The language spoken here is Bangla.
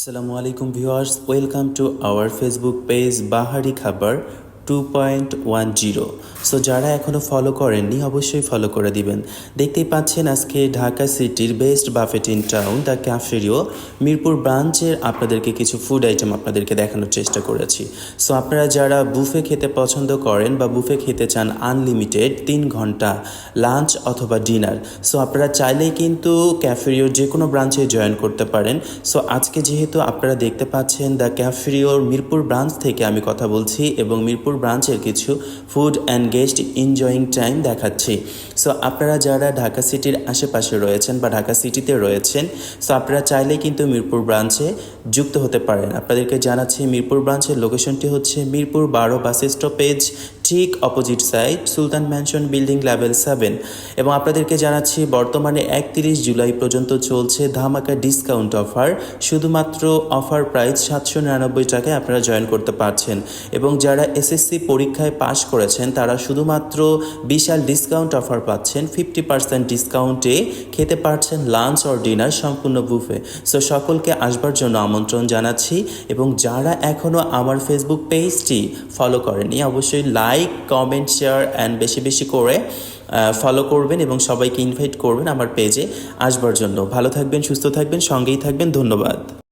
আসসালামু আলাইকুম viewers welcome to our Facebook page Bahari Khabar two point one zero so যারা এখনও ফলো করেননি, অবশ্যই ফলো করে দিবেন। দেখতেই পাচ্ছেন আজকে ঢাকা সিটির best buffet in town the Cafe Rio Mirpur ব্রাঞ্চের আপনাদেরকে কিছু ফুড আইটেম আপনাদেরকে দেখানোর চেষ্টা করেছি। সো আপনারা যারা বুফে খেতে পছন্দ করেন বা বুফে খেতে চান আনলিমিটেড তিন ঘণ্টা লাঞ্চ অথবা ডিনার সো আপনারা চাইলেই কিন্তু ক্যাফেরিওর যে কোনো ব্রাঞ্চে জয়েন করতে পারেন। সো আজকে যেহেতু আপনারা দেখতে পাচ্ছেন দ্য ক্যাফেরিওর মিরপুর ব্রাঞ্চ থেকে আমি কথা বলছি এবং মিরপুর ব্রাঞ্চের কিছু food and guest enjoying time দেখাচ্ছি। সো আপনারা যারা ঢাকা সিটির আশেপাশে রয়েছেন বা ঢাকা সিটিতে রয়েছেন সো আপনারা চাইলে কিন্তু মিরপুর ব্রাঞ্চে যুক্ত হতে পারেন। আপনাদেরকে জানাচ্ছি মিরপুর ব্রাঞ্চের লোকেশনটি হচ্ছে মিরপুর বারো বাস স্টপেজ ঠিক opposite side Sultan Mansion building level seven. এবং আপনাদেরকে জানাচ্ছি, বর্তমানে একত্রিশ জুলাই পর্যন্ত চলছে ধামাকা ডিসকাউন্ট অফার। শুধুমাত্র অফার প্রাইস সাতশো নিরানব্বই টাকায় আপনারা জয়েন করতে পারছেন। এবং যারা এসএসসি পরীক্ষায় পাশ করেছেন, তারা শুধুমাত্র বিশাল ডিসকাউন্ট অফার পাচ্ছেন। ফিফটি পার্সেন্ট ডিসকাউন্টে খেতে পারছেন লাঞ্চ অর ডিনার সম্পূর্ণ বুফে। সো সকলকে আসবার জন্য আমন্ত্রণ জানাচ্ছি। এবং যারা এখনও আমার ফেসবুক পেজটি ফলো করেনি অবশ্যই লাইক কমেন্ট শেয়ার অ্যান্ড বেশি বেশি করে ফলো করবেন এবং সবাইকে ইনভাইট করবেন আমার পেজে আসবার জন্য। ভালো থাকবেন, সুস্থ থাকবেন, সঙ্গেই থাকবেন। ধন্যবাদ।